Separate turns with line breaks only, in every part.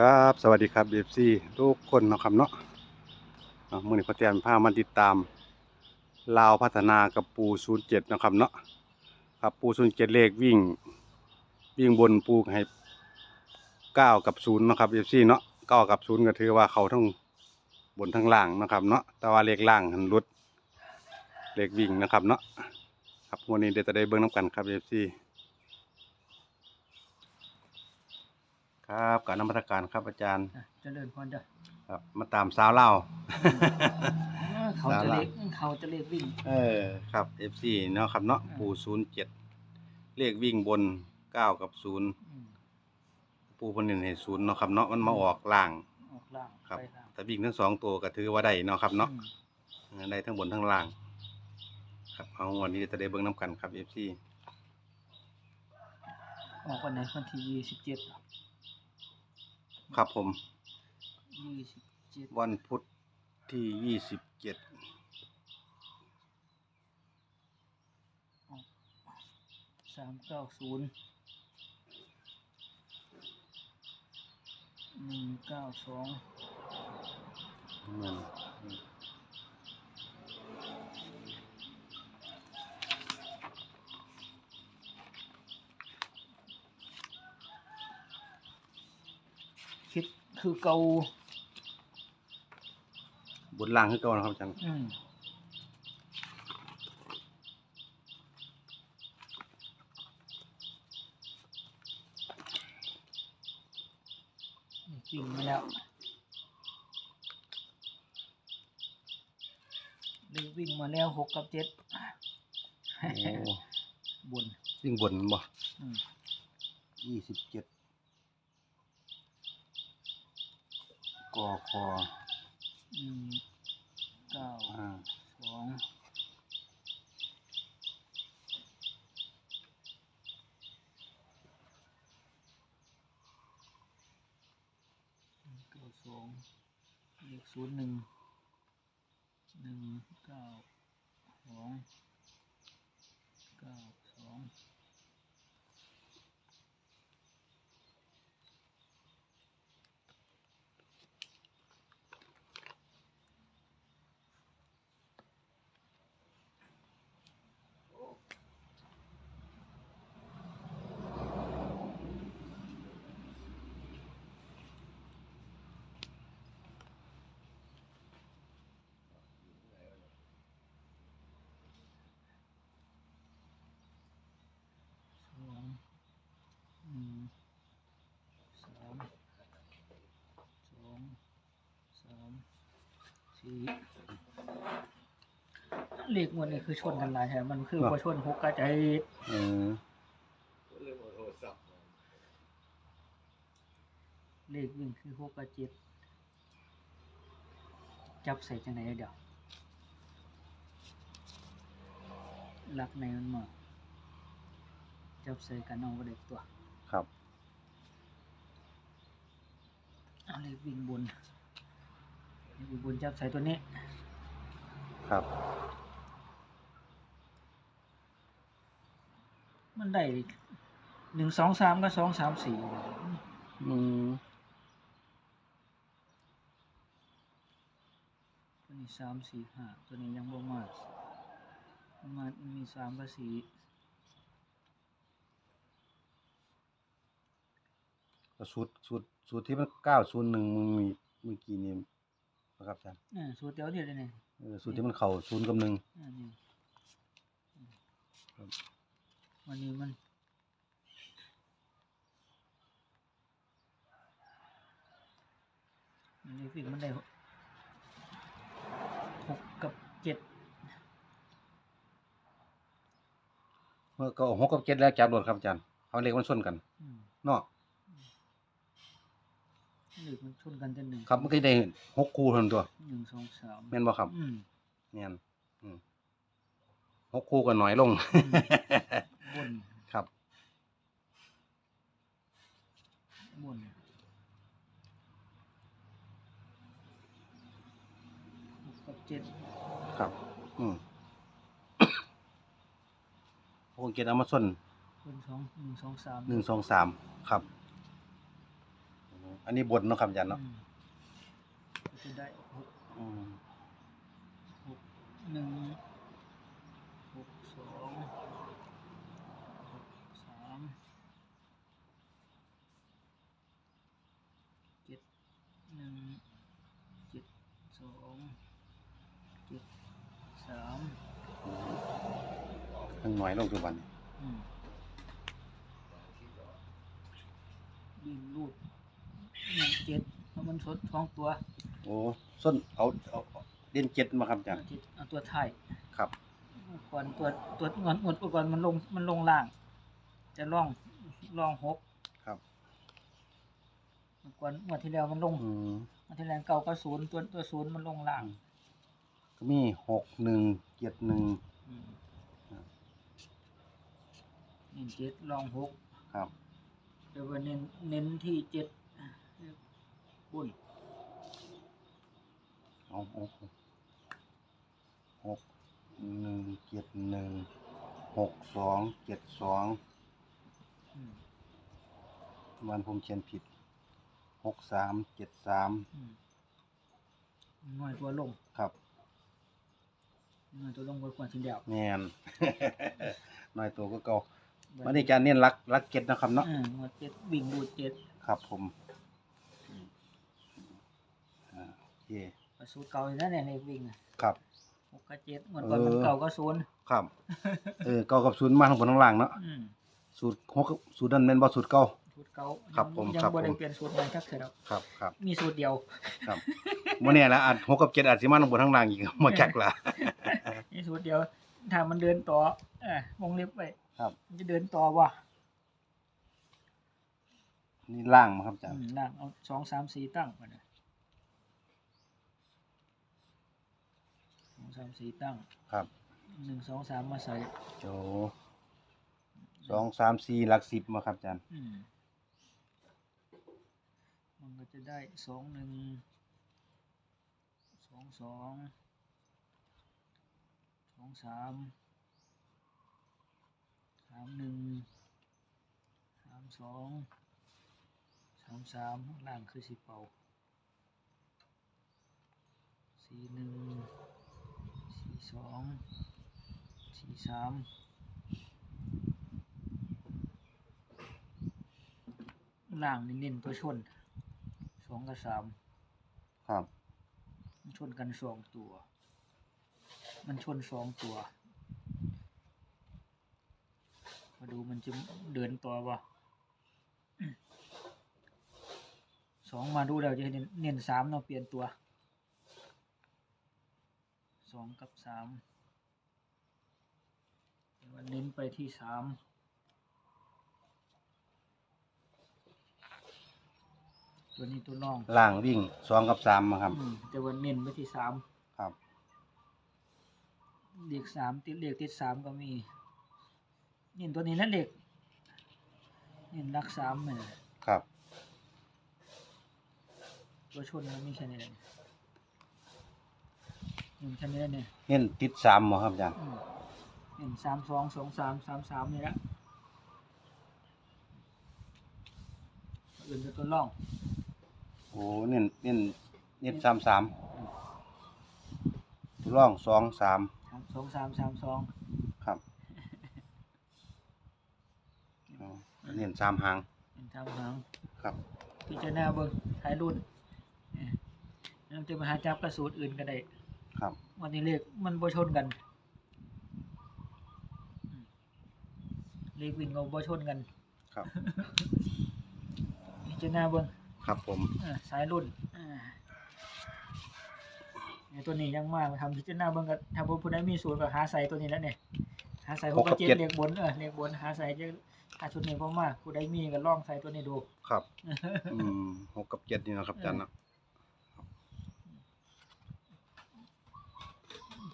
ครับสวัสดีครับเอฟซี่ทุกคนนะครับเนาะเมื่อนี้พอเตรียมพามาติดตามลาวพัฒนากับปูศูนย์เจ็ดนะครับเนาะครับปูศูนย์เจ็ดเลขวิ่ง วิ่งบนปูให้เก้ากับศูนย์นะครับเอฟซี่เนาะเก้ากับศูนย์ก็ถือว่าเขาทั้งบนทั้งล่างนะครับเนาะแต่ว่าเลขล่างหันหลุดเลขวิ่งนะครับเนาะครับวันนี้เดี๋ยวจะได้เบิ้งน้ำกันครับเอฟซี่ ครับการนมัสการครับอาจารย์
อะเจริญพรจ้ะ
ครับ มาตามสาวเล่าว
เออเขาจะเล็กเขาจะเล็กวิ่ง
เออครับ FC เนาะครับเนาะ
อ่า
ปูศูนย์เจ็ดเลขวิ่งบนเก้ากับศูนย์
อืม
ปูเพนเน้นให้ศูนย์เนาะครับเนาะมันมาออกล่าง
ออกล่าง
ครับ
ไปล่าง
แต่วิ่งทั้งสองตัวก็ถือว่าได้เนาะครับเนาะ
อืม
ได้ทั้งบนทั้งล่าง ครับเอาวันนี้จะได้เบิ่งน้ำกันครับ FC
ออกวันไหนวันที่ยี่สิบเจ็ด
ครับผม
ยี่สิบเจ็ด
วันพุธที่ยี่สิบเจ็ด
สามเก้าศูนย์หนึ่งเก้าสอง
นั่น
คิดคือเกา
บนล่างคือเก่านะครับอาจารย์
อืมนี่วิ่งมาแล้วเลขวิ่งมาแล้วหกกับเจ็ด
โอ้
บน
วิ่งบนบ่
อืม
ยี่สิบเจ็ด กอคอ
หนึ่งเก้า
อ่า
สองหนึ่งเก้าสองเลขศูนย์หนึ่งหนึ่งเก้าสองเก้าสอง สองหนึ่งสามสองสามสี่ เลขงวดนี้คือชนกันหลายแถมมันคือพอชนหกกระจาย
เออ
เลขวิ่งคือหกกับเจ็ดจับใส่จังไหนเดี๋ยวหลักในมันมาจับใส่กันเอาก็ได้ตัว
ครับ
เอาเลขวิ่งบน เลขวิ่งบนจับใส่ตัวนี้
ครับ
มันได้หนึ่งสองสามก็สองสามสี่
อืม
ตัวนี้สามสี่ห้าตัวนี้ยังบ่มาประมาณมีสามกับสี่
ก็สูตรสูตรสูตรที่มันเก้าศูนย์หนึ่งมันมีเมื่อกี้นี้ นะครับอาจารย์
อ่าสูตรเดียวเดียวเลยเนี่ย
เออสูตรที่มันเข่าศูนย์กับหนึ่ง
อ่านี่
ครับ
วันนี้มันอันนี้ฟิกมันได้หกหกกับเจ็ด
เมื่อก็หกกับเจ็ดแล้วจับโดนครับอาจารย์เขาเลขมันส้นกัน
อืม
เนาะ
เลขมันชนกันจนหนึ่ง
ครับมันก็ได้หกคู่เท่านั้นตัว
หนึ่งสองสาม
แม่นบ่ครับ
อืม
แม่นอืมหกคู่ก็น้อยลง
บน
ครับ
บนหกกับเจ็ด
ครับ อืมหกกับเจ็ดเอามาส้น
บนสองหนึ่งสองสาม
หนึ่งสองสามครับโอ้อันนี้บนเนาะครับอาจารย์เนาะ
อืมก็จะได้หก
อืม
หกหนึ่งหกสองหกสามเจ็ดหนึ่งเจ็ดสองเจ็ดสาม
ทั้งหน่อยลงทุกวัน
อืมวิ่งรูดหนึ่ง เจ็ดเพราะมันสดสองตัว
โอ้ส้นเอาเอาเอาเด่นเจ็ดมาครับอาจารย์
เจ็ดเอาตัวท้าย
ครับ
ก่อนตัวตัวงอนงดก่อนมันลงมันลงล่าง จะล่องล่องหก
ครับ
ก่อนงวดที่แล้วมันลง
อืม
งวดที่แล้วเก่าก็ศูนย์ตัวตัวศูนย์มันลงล่าง
ก็มีหกหนึ่งเจ็ดหนึ่ง
อืม
ครับ
เน้นเจ็ดลองหก
ครับ
แต่ว่าเน้นเน้นที่เจ็ด บุญ
เอาเอาเอาหกหนึ่งเจ็ดหนึ่งหกสองเจ็ดสอง
อืม
วันผมเขียนผิดหกสามเจ็ดสาม
อืมหน่วยตัวลง
ครับ
หน่วยตัวลงบนกว่าทีเดียว
แมนน้อยตัวก็เก่ามาในการเน้นรักรักเก็ตนะครับเนาะ
อืมงวดเจ็ดวิ่งดูดเจ็ด
ครับผมอ่าโอ เค
ประสูตรเก่าอยู่นั่นแหละในวิ่งอะ
ครับ
หกกับเจ็ดงวดก่อนมัน
เออ
เก่าก็ศูนย์
ครับ เออเก่ากับศูนย์มาทั้งบนทั้งล่างเนาะ
อืม
สูตรหกกับสูตรนั้นแม่นบ่สูตรเก่า
สูตรเก่า
ครับผม
ยัง
ครับ
บ่ได้
ผม
เปลี่ยนสูตรใหม่ทักเถิดหรอก
ครับครับ
มีสูตรเดียว
ครับมื่อนี้ละอาจหกกับเจ็ดอาจสิมาทั้งบนทั้งล่างอีกมาจักละ
มีสูตรเดียว ถ้ามันเดินต่อเออวงเล็บไว้
ครับ
มันจะเดินต่อว่ะ
นี่ล่างมาครับอาจาร
อื
ย์
มล่างเอาสองสามสี่ตั้งมาเนี่ย สองสามสี่ตั้ง
ครับ
หนึ่งสองสามมาใส่
โจสองสามสี่หลักสิบมาครับอาจารย์
อืมมันก็จะได้สองหนึ่งสองสองสองสามสามหนึ่งสามสองสามสามล่างคือสิเป่าสี่หนึ่ง สี่สองสี่สามล่างเน้นๆตัวชนสองกับสาม
ครับ
มันชนกันสองตัว มันชนสองตัว มาดูมันจะเดินตัววะอืมสองมาดูแล้วจะเน้นเน้นสามเนาะเปลี่ยนตัว สองกับสามแต่ว่าเน้นไปที่สามตัวนี้ตัวน้อง
ล่างวิ่งสองกับสามมาครับ
อืมแต่ว่าเน้นไปที่สาม
ครับ
เลขสามติดเลขติดสามก็มี เน้นตัวนี้นั่นเลขเน้นรักสามเนี่ย
ครับ
ตัวชนมันมีแค่นี้แหละเน้นแค่นี้แหละเนี่ย
เน้นติดสามมาครับอาจารย์
อืมเน้นสามสองสองสามสามสามนี่ละอื่นเป็นตัวร่อง
โอ้เน้นเน้นเน้นสามสามตัวร่องสองสาม
สามสองสามสามสอง
ครับอ๋อเน้นสามหาง
เป็นทางหาง
ครับ
พิจารณาเบิ่งถ่ายรุ่นเอ้ยแล้วจะมาหาจับกระสูตรอื่นก็ได้
ครับ
วันนี้เลขมันบ่ชนกันอืมเลขวิ่งก็บ่ชนกัน
ครับ
พิจารณาเบิ่ง
ครับผม
เออสายรุ่นอ่าเนี่ยตัวนี้ยังมากทำพิจารณาเบิ่งก็ถ้าผู้ผู้ใดมีสูตรก็หาใส่ตัวนี้แล้วเนี่ยหาใส่หกกับเจ็ดเลขบนเออเลขบนหาใส่จะหาชุดนี้บ่มากผู้ใดมีก็ลองใส่ตัวนี้ดู
ครับอืมหกกับเจ็ดนี่นะครับอาจารย์เนาะ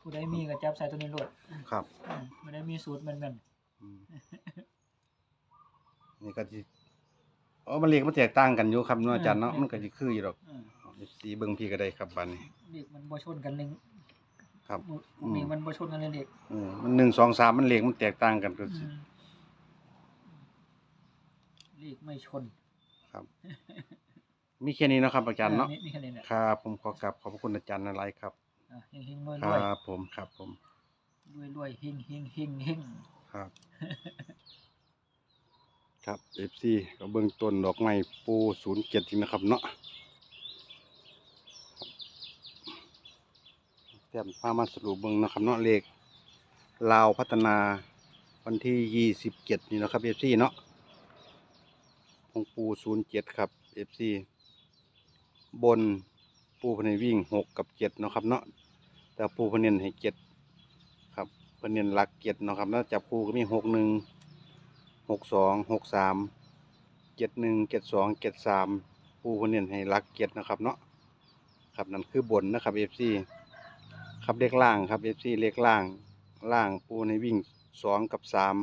ผู้ใดมีก็จับใส่ตัวนี้โลด
ครับ
อืมผู้ใดมีสูตรเหมือนกัน
อืมนี่ก็สิอ๋อมันเลขมันแตกต่างกันอยู่ครับเนาะอาจารย์เนาะมันก็สิคืออยู่ดอก
อืม
สีเบิ่งพี่ก็ได้ครับบัดนี้
เลขมันบ่ชนกันหนึ่ง
ครับ
พวกนี้มันบ่ชนกันเลยเลข
อืมมันหนึ่งสองสามมันเลขมันแตกต่างกันก็สิ
อืมเลขไม่ชน
ครับ มีแค่นี้เนาะครับอาจารย์เนาะ
ออมีแค่นี้แหละ
ครับ ผมขอกราบขอบพระคุณอาจารย์อะไรครับ
อะ เฮงเฮงรวย
ค
รวย
รับผมครับผม
รวยรวยเฮงเฮงเฮงเฮง
ครับ ครับเอฟซีก็เบื้องต้นดอกไม้ปูศูนย์เจ็ดจริงนะครับเนาะเตรียมพามาสรุปเบื้องนะครับเนาะเลขลาวพัฒนาวันที่ยี่สิบเจ็ดนี่นะครับเอฟซีเนาะของปูศูนย์เจ็ดครับเอฟซีบนปูพนันวิ่งหกกับเจ็ดเนาะครับเนาะ แต่ปูพนันให้เจ็ดครับพนันหลักเจ็ดเนาะครับแล้วจับคู่ก็มีหกหนึ่งหกสองหกสามเจ็ดหนึ่งเจ็ดสองเจ็ดสามปูคนเน้นให้รักเจ็ดนะครับเนาะครับนั่นคือบนนะครับเอฟซีครับเลขล่างครับเอฟซีเลขล่างล่างปูในวิ่งสองกับสาม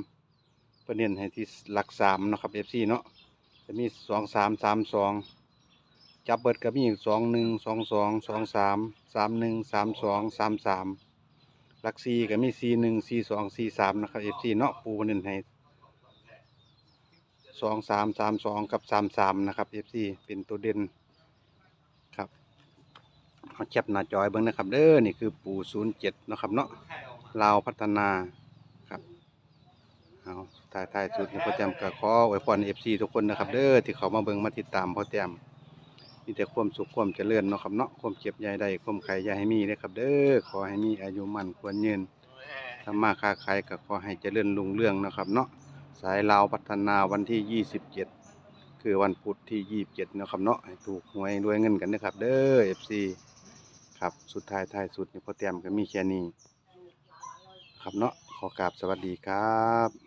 พื่อเน้นให้ที่หลักสามนะครับเอฟซีเนาะจะมีสองสามสามสอง จับเบิดก็มีสองหนึ่งสองสองสองสามสามหนึ่งสามสองสามสามหลักสี่ก็มีสี่หนึ่งสี่สองสี่สามนะครับเอฟซีเนาะปูเน้นให้สองสามสามสองกับสามสามนะครับ FC เป็นตัวเด่นครับเอาแคปหน้าจอยเบิ้งนะครับเด้อนี่คือปูศูนย์เจ็ดนะครับเนาะลาวพัฒนาครับเอาถ่ายถ่ายสุดนะพ่อแต้มก็ขออวยพรเอฟซีทุกคนนะครับเด้อที่เขามาเบิ้งมาติดตามพ่อแต้ม มีแต่ความสุขความเจริญเนาะครับเนาะความเจ็บใหญ่ได้ความไข่ใหญ่ให้มีเลยครับ เด้อขอให้มีอายุมั่นควรยืนทำมาค้าขายก็ขอให้เจริญรุ่งเรืองเนาะครับเนาะสายลาวพัฒนาวันที่ 27 คือวันพุธที่ 27นะครับเนาะให้ถูกหวยรวยเงินกันนะครับ เด้อ FC ครับสุดท้ายท้ายสุดนี่พอเตรียมก็มีแค่นี้ครับเนาะขอกราบสวัสดีครับ